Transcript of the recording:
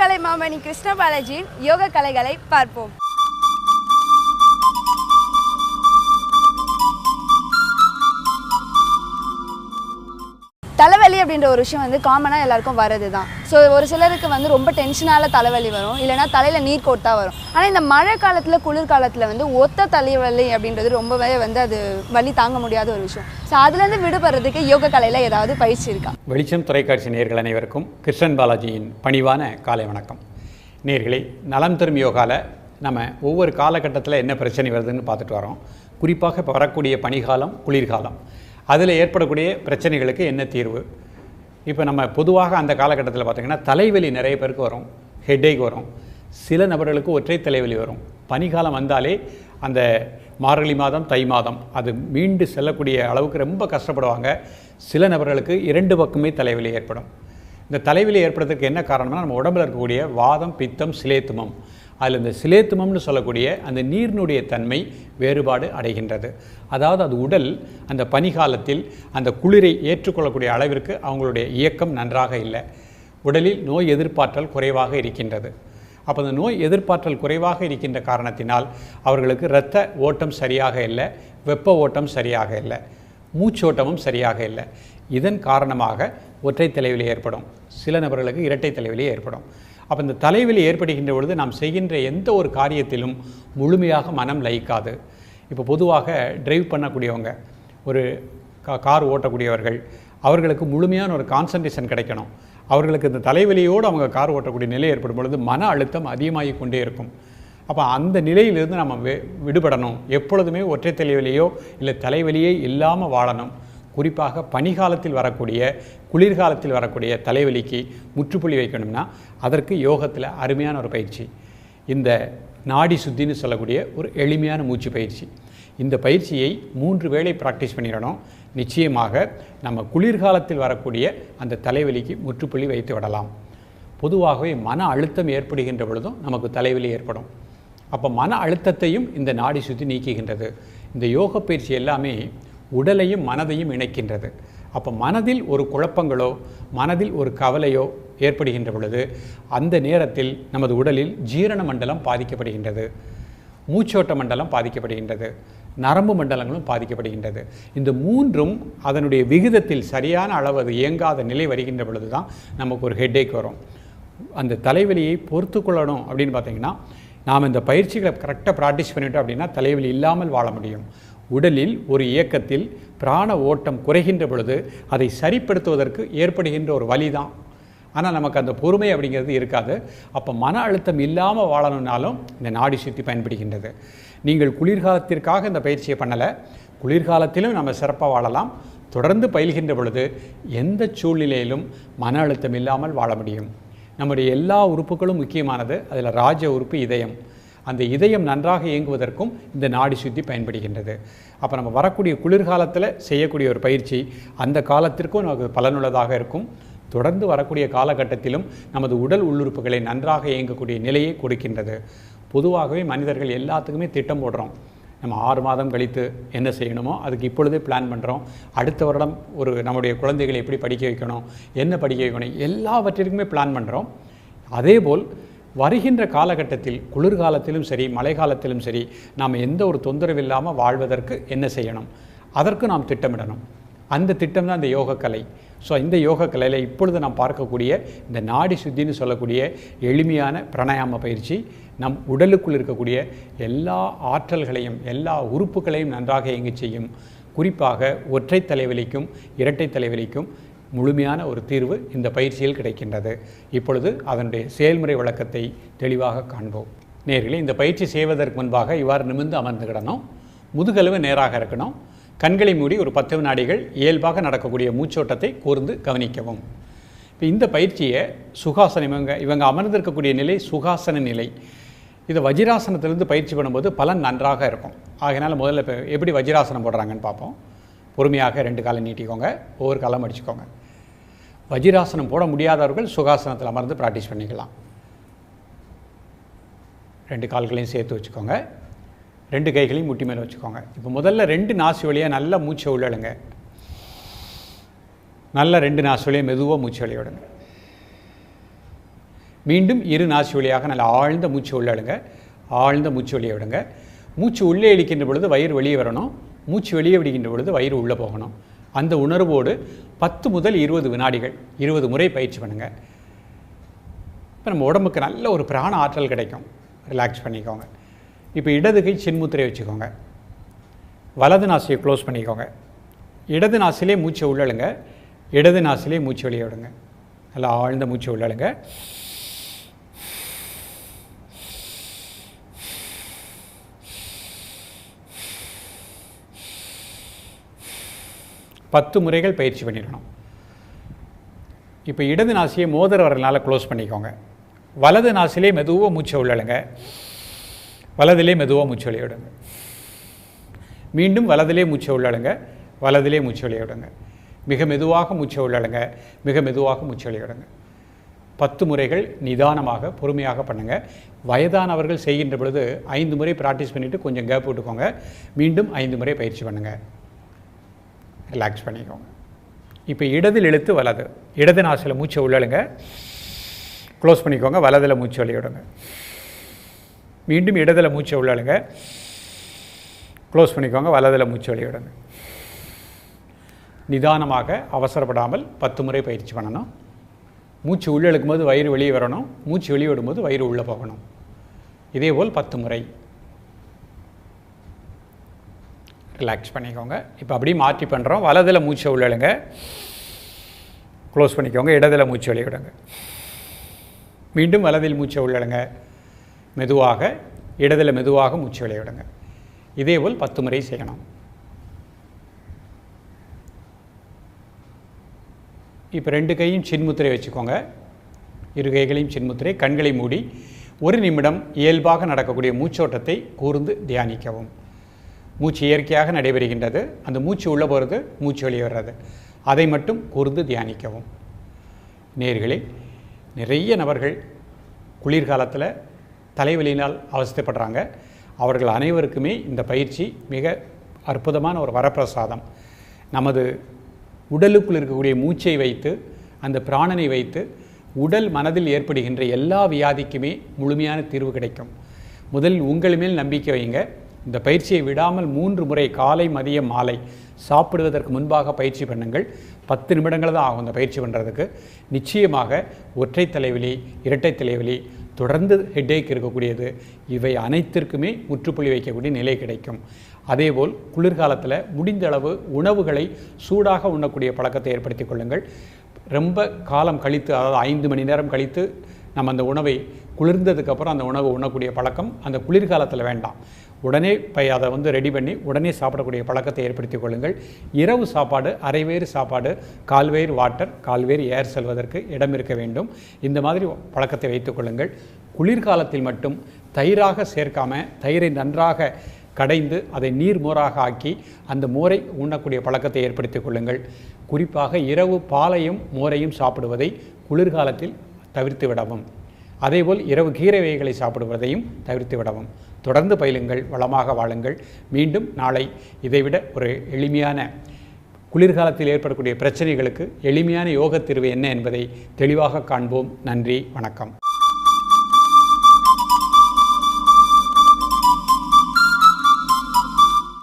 கலை மாமணி கிருஷ்ண பாலாஜியின் யோக கலைகளை பார்ப்போம். அப்படின்ற ஒரு விஷயம் வந்து காமனாக எல்லாருக்கும் வரது தான் ஸோ ஒரு சிலருக்கு வந்து ரொம்ப டென்ஷனால தலைவலி வரும் இல்லைனா தலையில் நீர் கோட்டா வரும். ஆனால் இந்த மழை காலத்தில் குளிர்காலத்தில் வந்து ஒத்த தலைவலி அப்படின்றது ரொம்பவே வந்து அது வலி தாங்க முடியாத ஒரு விஷயம். ஸோ அதுலேருந்து விடுபடுறதுக்கு யோக கலையில் ஏதாவது பயிற்சி இருக்கா? வெளிச்சம் தொலைக்காட்சி நேர்கள் அனைவருக்கும் கிருஷ்ணன் பாலாஜியின் பணிவான காலை வணக்கம். நேர்களே நலம் தரும் யோகாவில் நம்ம ஒவ்வொரு காலகட்டத்தில் என்ன பிரச்சனை வருதுன்னு பார்த்துட்டு வரோம். குறிப்பாக இப்போ வரக்கூடிய பனிகாலம் குளிர்காலம். அதில் ஏற்படக்கூடிய பிரச்சனைகளுக்கு என்ன தீர்வு? இப்போ நம்ம பொதுவாக அந்த காலகட்டத்தில் பார்த்திங்கன்னா தலைவலி நிறைய பேருக்கு வரும் ஹெட்டேக் வரும். சில நபர்களுக்கு ஒற்றை தலைவலி வரும். பனிகாலம் வந்தாலே அந்த மார்கழி மாதம் தை மாதம் அது மீண்டு செல்லக்கூடிய அளவுக்கு ரொம்ப கஷ்டப்படுவாங்க. சில நபர்களுக்கு இரண்டு பக்கமே தலைவலி ஏற்படும். இந்த தலைவலி ஏற்படுறதுக்கு என்ன காரணம்னா நம்ம உடம்பில் இருக்கக்கூடிய வாதம் பித்தம் சிலேத்துமம். அதில் இந்த சிலேத்துமம்னு சொல்லக்கூடிய அந்த நீரினுடைய தன்மை வேறுபாடு அடைகின்றது. அதாவது அது உடல் அந்த பனிகாலத்தில் அந்த குளிரை ஏற்றுக்கொள்ளக்கூடிய அளவிற்கு அவங்களுடைய இயக்கம் நன்றாக இல்லை. உடலில் நோய் எதிர்ப்பாற்றல் குறைவாக இருக்கின்றது. அப்போ அந்த நோய் எதிர்ப்பாற்றல் குறைவாக இருக்கின்ற காரணத்தினால் அவர்களுக்கு இரத்த ஓட்டம் சரியாக இல்லை வெப்ப ஓட்டம் சரியாக இல்லை மூச்சோட்டமும் சரியாக இல்லை. இதன் காரணமாக ஒற்றை தலைவலி ஏற்படும். சில நபர்களுக்கு இரட்டை தலைவலி ஏற்படும். அப்போ இந்த தலைவலி ஏற்படுகின்ற பொழுது நாம் செய்கின்ற எந்த ஒரு காரியத்திலும் முழுமையாக மனம் லயிக்காது. இப்போ பொதுவாக டிரைவ் பண்ணக்கூடியவங்க ஒரு கா கார் ஓட்டக்கூடியவர்கள் அவர்களுக்கு முழுமையான ஒரு கான்சன்ட்ரேஷன் கிடைக்கணும். அவர்களுக்கு இந்த தலைவலியோடு அவங்க கார் ஓட்டக்கூடிய நிலை ஏற்படும் பொழுது மன அழுத்தம் அதிகமாகி கொண்டே இருக்கும். அப்போ அந்த நிலையிலிருந்து நம்ம வி விடுபடணும். எப்பொழுதுமே ஒற்றை தலைவலியோ இல்லை தலைவலியே இல்லாமல் வாழணும். குறிப்பாக பனிகாலத்தில் வரக்கூடிய குளிர்காலத்தில் வரக்கூடிய தலைவலிக்கு முற்றுப்புள்ளி வைக்கணும்னா அதற்கு யோகத்தில் அருமையான ஒரு பயிற்சி. இந்த நாடி சுத்தின்னு சொல்லக்கூடிய ஒரு எளிமையான மூச்சு பயிற்சி. இந்த பயிற்சியை மூன்று வேளை ப்ராக்டிஸ் பண்ணிடணும். நிச்சயமாக நம்ம குளிர்காலத்தில் வரக்கூடிய அந்த தலைவலிக்கு முற்றுப்புள்ளி வைத்து விடலாம். பொதுவாகவே மன அழுத்தம் ஏற்படுகின்ற பொழுதும் நமக்கு தலைவலி ஏற்படும். அப்போ மன அழுத்தத்தையும் இந்த நாடி சுற்றி நீக்குகின்றது. இந்த யோக பயிற்சி எல்லாமே உடலையும் மனதையும் இணைக்கின்றது. அப்போ மனதில் ஒரு குழப்பங்களோ மனதில் ஒரு கவலையோ ஏற்படுகின்ற பொழுது அந்த நேரத்தில் நமது உடலில் ஜீரண மண்டலம் பாதிக்கப்படுகின்றது. மூச்சோட்ட மண்டலம் பாதிக்கப்படுகின்றது. நரம்பு மண்டலங்களும் பாதிக்கப்படுகின்றது. இந்த மூன்றும் அதனுடைய விகிதத்தில் சரியான அளவு அது இயங்காத நிலை வருகின்ற பொழுது தான் நமக்கு ஒரு ஹெட்டேக் வரும். அந்த தலைவலியை பொறுத்து கொள்ளணும் அப்படின்னு பார்த்தீங்கன்னா நாம் இந்த பயிற்சிகளை கரெக்டாக ப்ராக்டிஸ் பண்ணிவிட்டோம் அப்படின்னா தலைவலி இல்லாமல் வாழ முடியும். உடலில் ஒரு இயக்கத்தில் பிராண ஓட்டம் குறைகின்ற பொழுது அதை சரிப்படுத்துவதற்கு ஏற்படுகின்ற ஒரு வழி தான் ஆனால் நமக்கு அந்த பொறுமை அப்படிங்கிறது இருக்காது. அப்போ மன அழுத்தம் இல்லாமல் வாழணும்னாலும் இந்த நாடி சுத்தி பயன்படுகின்றது. நீங்கள் குளிர்காலத்திற்காக இந்த பயிற்சியை பண்ணலை. குளிர்காலத்திலும் நம்ம சிறப்பாக வாழலாம். தொடர்ந்து பயில்கின்ற பொழுது எந்த சூழ்நிலையிலும் மன அழுத்தம் இல்லாமல் வாழ முடியும். நம்முடைய எல்லா உறுப்புகளும் முக்கியமானது. அதில் ராஜ உறுப்பு இதயம். அந்த இதயம் நன்றாக இயங்குவதற்கும் இந்த நாடி சுத்தி பயன்படுகின்றது. அப்போ நம்ம வரக்கூடிய குளிர்காலத்தில் செய்யக்கூடிய ஒரு பயிற்சி அந்த காலத்திற்கும் நமக்கு பலனுள்ளதாக இருக்கும். தொடர்ந்து வரக்கூடிய காலகட்டத்திலும் நமது உடல் உள்ளுறுப்புகளை நன்றாக இயங்கக்கூடிய நிலையை கொடுக்கின்றது. பொதுவாகவே மனிதர்கள் எல்லாத்துக்குமே திட்டம் போடுறோம். நம்ம ஆறு மாதம் கழித்து என்ன செய்யணுமோ அதுக்கு இப்பொழுதே பிளான் பண்ணுறோம் அடுத்த வருடம் ஒரு நம்முடைய குழந்தைகளை எப்படி படிக்க வைக்கணும் என்ன படிக்க வைக்கணும் எல்லாவற்றிற்குமே பிளான் பண்ணுறோம் அதேபோல் வருகின்ற காலகட்டத்தில் குளிர்காலத்திலும் சரி மழை காலத்திலும் சரி நாம் எந்த ஒரு தொந்தரவு இல்லாமல் வாழ்வதற்கு என்ன செய்யணும்? அதற்கு நாம் திட்டமிடணும். அந்த திட்டம் தான் இந்த யோகக்கலை. ஸோ இந்த யோகக்கலையில் இப்பொழுது நாம் பார்க்கக்கூடிய இந்த நாடி சுத்தின்னு சொல்லக்கூடிய எளிமையான பிராணாயாம பயிற்சி நம் உடலுக்குள் இருக்கக்கூடிய எல்லா ஆற்றல்களையும் எல்லா உறுப்புகளையும் நன்றாக இயங்கி செய்யும். குறிப்பாக ஒற்றை தலைவலிக்கும் இரட்டை தலைவலிக்கும் முழுமையான ஒரு தீர்வு இந்த பயிற்சியில் கிடைக்கின்றது. இப்பொழுது அதனுடைய செயல்முறை விளக்கத்தை தெளிவாக காண்போம். நேர்களே இந்த பயிற்சி செய்வதற்கு முன்பாக இவ்வாறு நிமிர்ந்து அமர்ந்துக்கிடணும் முதுகெலும்பு நேராக இருக்கணும். கண்களை மூடி ஒரு பத்து வினாடிகள் இயல்பாக நடக்கக்கூடிய மூச்சோட்டத்தை கூர்ந்து கவனிக்கவும். இப்போ இந்த பயிற்சியை சுகாசனம் இவங்க இவங்க அமர்ந்திருக்கக்கூடிய நிலை சுகாசன நிலை. இதை வஜிராசனத்திலிருந்து பயிற்சி பண்ணும்போது பலன் நன்றாக இருக்கும். ஆகினால முதல்ல இப்போ எப்படி வஜிராசனம் போடுறாங்கன்னு பார்ப்போம். பொறுமையாக ரெண்டு காலம் நீட்டிக்கோங்க. ஒவ்வொரு காலம் அடிச்சுக்கோங்க. வஜிராசனம் போட முடியாதவர்கள் சுகாசனத்தில் அமர்ந்து ப்ராக்டிஸ் பண்ணிக்கலாம். ரெண்டு கால்களையும் சேர்த்து வச்சுக்கோங்க. ரெண்டு கைகளையும் முட்டி மேலே வச்சுக்கோங்க. இப்போ முதல்ல ரெண்டு நாசி வழியாக நல்லா மூச்சை உள்ளழுங்க நல்ல ரெண்டு நாசி வழியாக மெதுவாக மூச்சு வெளிய மீண்டும் இரு நாசி வழியாக நல்ல ஆழ்ந்த மூச்சு உள்ளழுங்க ஆழ்ந்த மூச்சு வெளியே விடுங்க. மூச்சு உள்ளே இழுக்கின்ற பொழுது வயிறு வெளியே வரணும். மூச்சு வெளியே விடுகின்ற பொழுது வயிறு உள்ளே போகணும். அந்த உணர்வோடு பத்து முதல் இருபது வினாடிகள் இருபது முறை பயிற்சி பண்ணுங்கள் இப்போ நம்ம உடம்புக்கு நல்ல ஒரு பிராண ஆற்றல் கிடைக்கும். ரிலாக்ஸ் பண்ணிக்கோங்க. இப்போ இடது கை சின்முத்திரை வச்சுக்கோங்க. வலது நாசியை க்ளோஸ் பண்ணிக்கோங்க. இடது நாசிலே மூச்சை உள்ளழுங்க. இடது நாசிலே மூச்சு வெளியே விடுங்க. நல்லா ஆழ்ந்த மூச்சு உள்ளழுங்க. பத்து முறைகள் பயிற்சி பண்ணிடணும் இப்போ இடது நாசியை மோதிர வரலால் க்ளோஸ் பண்ணிக்கோங்க. வலது நாசிலே மெதுவாக மூச்சை உள்ளழுங்க. வலதிலே மெதுவாக மூச்சு விளையாடுங்க மீண்டும் வலதிலே மூச்சை உள்ளழுங்க. வலதிலே மூச்சு விளையாடுங்க மிக மெதுவாக மூச்சை உள்ளழுங்க. மிக மெதுவாக மூச்சு விளையாடுங்க பத்து முறைகள் நிதானமாக பொறுமையாக பண்ணுங்கள் வயதானவர்கள் செய்கின்ற பொழுது ஐந்து முறை ப்ராக்டிஸ் பண்ணிவிட்டு கொஞ்சம் கேப் விட்டுக்கோங்க. மீண்டும் ஐந்து முறை பயிற்சி பண்ணுங்கள் ரிலாக்ஸ் பண்ணிக்கோங்க. இப்போ இடதில் இழுத்து வலது. இடது நாசில் மூச்சை உள்ளழுங்க க்ளோஸ் பண்ணிக்கோங்க. வலதில் மூச்சு வெளியே மீண்டும் இடதில் மூச்சை உள்ளழுங்க க்ளோஸ் பண்ணிக்கோங்க. வலதில் மூச்சு வெளியே விடுங்க. நிதானமாக அவசரப்படாமல் பத்து முறை பயிற்சி பண்ணணும். மூச்சு உள்ளே போது வயிறு வெளியே வரணும். மூச்சு வெளியே விடும்போது வயிறு உள்ளே போகணும். இதேபோல் பத்து முறை. ரிலாக்ஸ் பண்ணிக்கோங்க. இப்போ அப்படியே மாற்றி பண்ணுறோம் வலதில் மூச்சை உள்ளழுங்க க்ளோஸ் பண்ணிக்கோங்க. இடதில் மூச்சு வெளியிடுங்க மீண்டும் வலதில் மூச்சை உள்ளழுங்க மெதுவாக இடதில் மெதுவாக மூச்சு வெளியிடுங்க இதேபோல் பத்து முறை செய்யணும். இப்போ ரெண்டு கையும் சின்முத்திரை வச்சுக்கோங்க. இரு கைகளையும் சின்முத்திரை கண்களை மூடி ஒரு நிமிடம் இயல்பாக நடக்கக்கூடிய மூச்சோட்டத்தை கூர்ந்து தியானிக்கவும். மூச்சு இயற்கையாக நடைபெறுகின்றது. அந்த மூச்சு உள்ளே போகிறது மூச்சு வெளியே வர்றது. அதை மட்டும் கூர்ந்து தியானிக்கவும். நேர்களே நிறைய நபர்கள் குளிர்காலத்தில் தலைவலியினால் அவஸ்தைப்படுறாங்க. அவர்கள் அனைவருக்குமே இந்த பயிற்சி மிக அற்புதமான ஒரு வரப்பிரசாதம். நமது உடலுக்குள் இருக்கக்கூடிய மூச்சை வைத்து அந்த பிராணனை வைத்து உடல் மனதில் ஏற்படுகின்ற எல்லா வியாதிக்குமே முழுமையான தீர்வு கிடைக்கும். முதலில் உங்கள் மேல் நம்பிக்கை வைங்க. இந்த பயிற்சியை விடாமல் மூன்று முறை காலை மதியம் மாலை சாப்பிடுவதற்கு முன்பாக பயிற்சி பண்ணுங்கள். பத்து நிமிடங்கள் தான் ஆகும் இந்த பயிற்சி பண்ணுறதுக்கு நிச்சயமாக ஒற்றை தலைவலி இரட்டை தலைவலி தொடர்ந்து ஹெட்டேக் இருக்கக்கூடியது. இவை அனைத்திற்குமே முற்றுப்புள்ளி வைக்கக்கூடிய நிலை கிடைக்கும். அதேபோல் குளிர்காலத்தில் முடிந்த அளவு உணவுகளை சூடாக உண்ணக்கூடிய பழக்கத்தை ஏற்படுத்தி கொள்ளுங்கள். ரொம்ப காலம் கழித்து அதாவது ஐந்து மணி நேரம் கழித்து நம்ம அந்த உணவை குளிர்ந்ததுக்கப்புறம் அந்த உணவு உண்ணக்கூடிய பழக்கம் அந்த குளிர்காலத்தில் வேண்டாம். உடனே பை அதை வந்து ரெடி பண்ணி உடனே சாப்பிடக்கூடிய பழக்கத்தை ஏற்படுத்திக் கொள்ளுங்கள். இரவு சாப்பாடு அரைவேறு சாப்பாடு கால்வேறு வாட்டர் கால்வேறு ஏர் செல்வதற்கு இடம் இருக்க வேண்டும். இந்த மாதிரி பழக்கத்தை வைத்துக் கொள்ளுங்கள். குளிர்காலத்தில் மட்டும் தயிராக சேர்க்காம தயிரை நன்றாக கடைந்து அதை நீர் மோராக ஆக்கி அந்த மோரை உண்ணக்கூடிய பழக்கத்தை ஏற்படுத்திக் கொள்ளுங்கள். குறிப்பாக இரவு பாலையும் மோரையும் சாப்பிடுவதை குளிர்காலத்தில் தவிர்த்து விடவும். அதேபோல் இரவு கீரை வகைகளை சாப்பிடுவதையும் தவிர்த்து விடவும். தொடர்ந்து பயிலுங்கள் வளமாக வாழுங்கள். மீண்டும் நாளை இதைவிட ஒரு எளிமையான குளிர்காலத்தில் ஏற்படக்கூடிய பிரச்சனைகளுக்கு எளிமையான யோக தீர்வு என்ன என்பதை தெளிவாக காண்போம். நன்றி வணக்கம்.